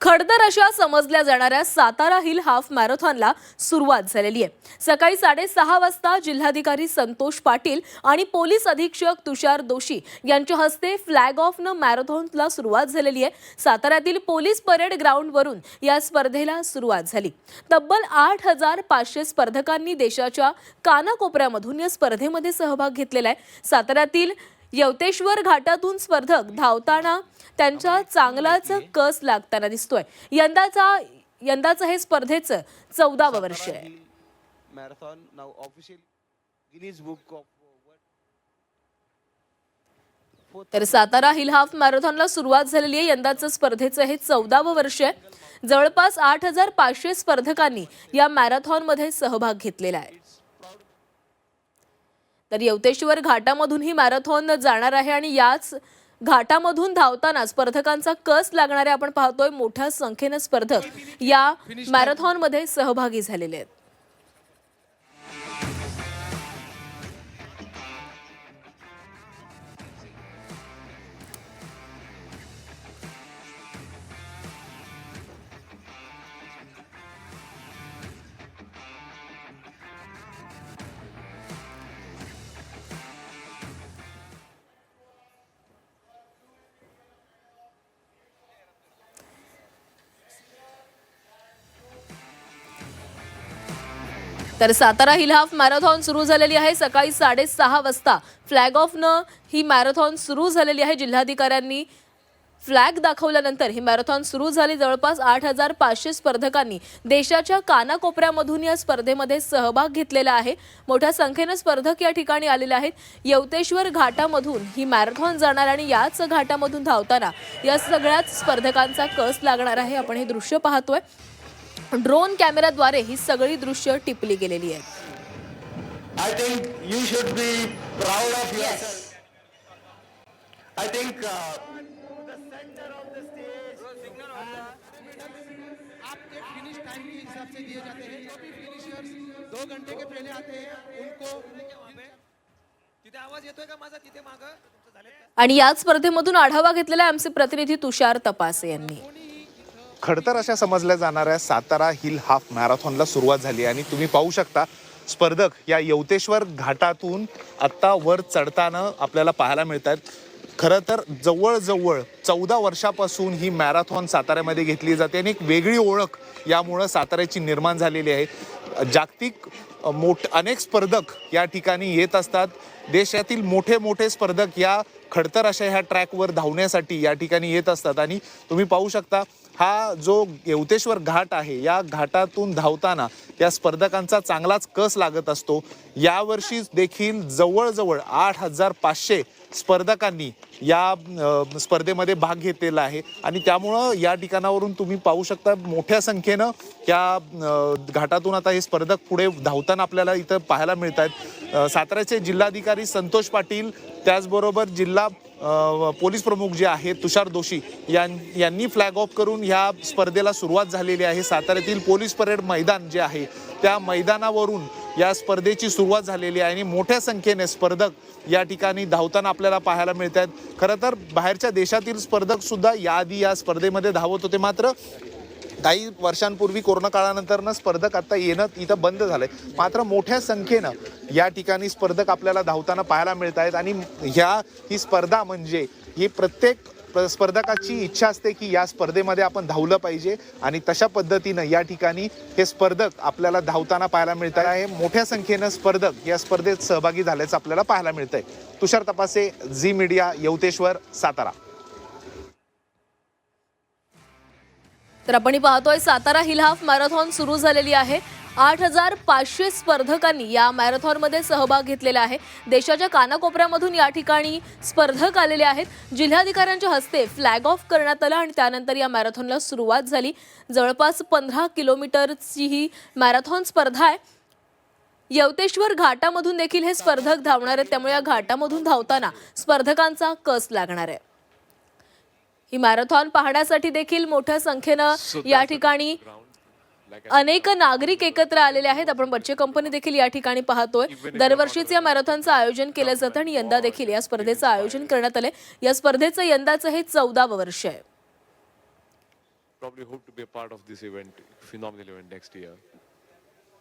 खडतर अशा समजल्या जाणाऱ्या सातारा हिल हाफ मॅरेथॉनला सुरुवात झालेली आहे. सकाळी साडेसहा वाजता जिल्हाधिकारी संतोष पाटील आणि पोलीस अधीक्षक तुषार दोशी यांच्या हस्ते फ्लॅग ऑफ न मॅरेथॉनला सुरुवात झालेली आहे. साताऱ्यातील पोलीस परेड ग्राउंडवरून या स्पर्धेला सुरुवात झाली. तब्बल आठ हजार पाचशे स्पर्धकांनी देशाच्या कानाकोपऱ्यामधून या स्पर्धेमध्ये सहभाग घेतलेला आहे. साताऱ्यातील यवतेश्वर घाटातून स्पर्धक धावताना त्यांचा चांगलाच कस लागताना दिसतोय. यंदाचा यंदाचं हे स्पर्धेचं चौदावं वर्ष आहे. तर सातारा हिल हाफ मॅरेथॉनला सुरुवात झालेली आहे. यंदाचं स्पर्धेचं हे चौदावं वर्ष आहे. जवळपास आठ हजार पाचशे स्पर्धकांनी या मॅरेथॉनमध्ये सहभाग घेतलेला आहे. तर यवतेश्वर घाटामधून ही मॅरेथॉन जाणार आहे आणि याच घाटामधून धावताना स्पर्धकांचा कस लागणारे आपण पाहतोय. मोठ्या संख्येनं स्पर्धक या मॅरेथॉनमध्ये सहभागी झालेले आहेत. तर सातारा हिल हाफ मॅरेथॉन सुरू झालेली आहे. सकाळी साडेसहा वाजता फ्लॅग ऑफनं ही मॅरेथॉन सुरू झालेली आहे. जिल्हाधिकाऱ्यांनी फ्लॅग दाखवल्यानंतर ही मॅरेथॉन सुरू झाली. जवळपास आठ हजार पाचशे स्पर्धकांनी देशाच्या कानाकोपऱ्यामधून या स्पर्धेमध्ये सहभाग घेतलेला आहे. मोठ्या संख्येनं स्पर्धक या ठिकाणी आलेले आहेत. यवतेश्वर घाटामधून ही मॅरेथॉन जाणार आणि याच घाटामधून धावताना या सगळ्याच स्पर्धकांचा कस लागणार आहे? आपण हे दृश्य पाहतोय. ड्रोन कॅमेराद्वारे ही सगळी दृश्य टिपली गेलेली आहेत. I think you should be proud of yourself. I think uh, आपके फिनिश टाइम के हिसाब से दिए जाते हैं। जो भी फिनिशर्स दो घंटे के पहले आते हैं उनको तिथे आवाज येतोय का माझा? तिथे माग. झाले आणि याच स्पर्धेमधून आढावा घेतलेला आहे आमचे प्रतिनिधी तुषार तपासे यांनी. खडतर अशा समजल्या जाणाऱ्या सातारा हिल हाफ मॅरेथॉनला सुरुवात झाली आणि तुम्ही पाहू शकता स्पर्धक या यवतेश्वर घाटातून आत्ता वर चढताना आपल्याला पाहायला मिळत आहेत खरं तर जवळजवळ चौदा वर्षापासून ही मॅरेथॉन साताऱ्यामध्ये घेतली जाते आणि एक वेगळी ओळख यामुळं साताऱ्याची निर्माण झालेली आहे. जागतिक मोठ अनेक स्पर्धक या ठिकाणी येत असतात. देशातील मोठे मोठे स्पर्धक या खडतर अशा ह्या ट्रॅकवर धावण्यासाठी या ठिकाणी येत असतात. आणि तुम्ही पाहू शकता हा जो येवतेश्वर घाट आहे या घाटातून धावताना या स्पर्धकांचा चांगलाच कस लागत असतो? यावर्षी देखील जवळजवळ आठ हजार पाचशे स्पर्धकांनी या स्पर्धेमध्ये भाग घेतलेला आहे. आणि त्यामुळं या ठिकाणावरून तुम्ही पाहू शकता मोठ्या संख्येनं या घाटातून आता हे स्पर्धक पुढे धावताना आपल्याला इथं पाहायला मिळत आहेत साताऱ्याचे जिल्हाधिकारी संतोष पाटील त्याचबरोबर जिल्हा पोलीस प्रमुख जे आहेत तुषार दोशी यां यांनी फ्लॅग ऑफ करून ह्या स्पर्धेला सुरुवात झालेली आहे. साताऱ्यातील पोलीस परेड मैदान जे आहे त्या मैदानावरून या स्पर्धेची सुरुवात झालेली आहे आणि मोठ्या संख्येने स्पर्धक या ठिकाणी धावताना आपल्याला पाहायला मिळत आहेत खरं तर बाहेरच्या देशातील स्पर्धक सुद्धा याआधी या स्पर्धेमध्ये धावत होते. मात्र काही वर्षांपूर्वी कोरोना काळानंतरनं स्पर्धक आता येणं इथं बंद झालंय. मात्र मोठ्या संख्येनं या ठिकाणी स्पर्धक आपल्याला धावताना पाहायला मिळत आहेत आणि ह्या ही स्पर्धा म्हणजे ही प्रत्येक स्पर्धकाची इच्छा असते की या स्पर्धेमध्ये आपण धावलं पाहिजे आणि तशा पद्धतीनं या ठिकाणी हे स्पर्धक आपल्याला धावताना पाहायला मिळत आहे. मोठ्या संख्येनं स्पर्धक या स्पर्धेत सहभागी झाल्याचं आपल्याला पाहायला मिळतंय. Tushar Tapase Zee Media Yavateshwar Satara. तर आपण पाहतोय सातारा हिल हाफ मॅरेथॉन सुरू झालेली आहे. आठ हजार पाचशे स्पर्धकांनी या मॅरेथॉनमध्ये सहभाग घेतलेला आहे. देशाच्या कानाकोपऱ्यामधून या ठिकाणी स्पर्धक आलेले आहेत. जिल्हाधिकाऱ्यांच्या हस्ते फ्लॅग ऑफ करण्यात आलं आणि त्यानंतर या मॅरेथॉनला सुरुवात झाली. जवळपास पंधरा किलोमीटरची ही मॅरेथॉन स्पर्धा आहे. यवतेश्वर घाटामधून देखील हे स्पर्धक धावणार आहेत. त्यामुळे या घाटामधून धावताना स्पर्धकांचा कस लागणार आहे? ही मॅरेथॉन पाहण्यासाठी देखील मोठ्या संख्येनं या ठिकाणी अनेक नागरिक एकत्र आलेले आहेत. आपण बच्चे कंपनी देखील या ठिकाणी पाहतोय. दरवर्षीच या मॅरेथॉनचं आयोजन केलं जातं आणि यंदा देखील या स्पर्धेचं आयोजन करण्यात आलंय. या स्पर्धेचं यंदाचं हे चौदावं वर्ष आहे. Probably hope to be a part of this event, phenomenal event next year.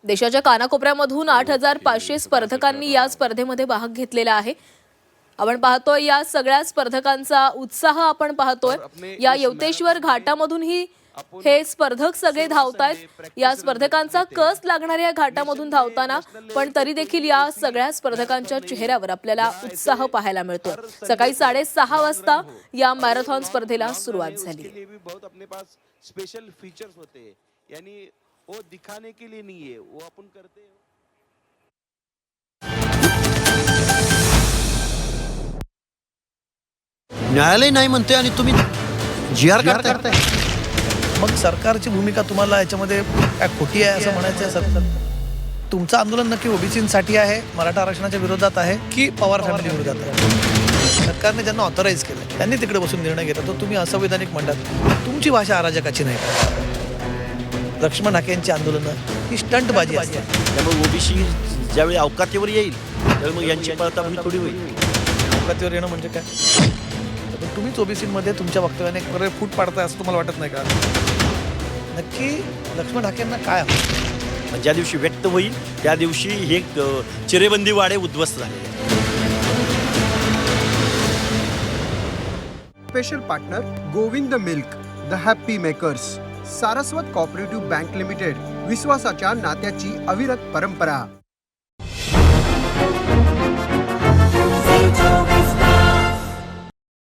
देशाच्या कानाकोपऱ्यामधून आठ हजार पाचशे स्पर्धकांनी या स्पर्धेमध्ये भाग घेतलेला आहे. आपण पाहतोय या सगळ्या स्पर्धकांचा उत्साह आपण पाहतोय. या यवतेश्वर घाटामधूनही हे स्पर्धक सगळे धावतायत. या स्पर्धकांचा कस लागणाऱ्या या घाटामधून धावताना? पण तरी देखील या सगळ्या स्पर्धकांच्या चेहऱ्यावर आपल्याला उत्साह पाहायला मिळतो. सकाळी साडेसहा वाजता या मॅरेथॉन स्पर्धेला सुरुवात झाली. स्पेशल फीचर्स होते. हैं यानी वो दिखाने के लिए नहीं है वो अपन करते हैं। न्यायालय नाही म्हणते आणि तुम्ही जी आर करताय मग सरकारची भूमिका तुम्हाला याच्यामध्ये काय खोटी आहे असं म्हणायचं आहे सर? तुमचं आंदोलन नक्की ओबीसीसाठी आहे मराठा आरक्षणाच्या विरोधात आहे की पवार फॅमिली विरोधात आहे? सरकारने ज्यांना ऑथराईज केलं त्यांनी तिकडे बसून निर्णय घेतला तो तुम्ही असंवैधानिक म्हणतात. तुमची भाषा अराजकाची नाही. लक्ष्मण हाके यांची आंदोलनं ही स्टंटबाजी असते त्यामुळे ओबीसी ज्यावेळी अवकातीवर येईल त्यावेळी मग यांची थोडी होईल. अवकातीवर येणं म्हणजे काय? तुम्हीच ओबीसीमध्ये तुमच्या वक्तव्याने एक प्रकारे फूट पाडताय असं तुम्हाला वाटत नाही का? नक्की लक्ष्मण हाकेंना काय हवं? ज्या दिवशी व्यक्त होईल त्या दिवशी हे चिरेबंदी वाडे उद्ध्वस्त झाले. Special partner Govind milk the happy makers Saraswat cooperative bank limited विश्वासाच्या नात्याची अविरत परंपरा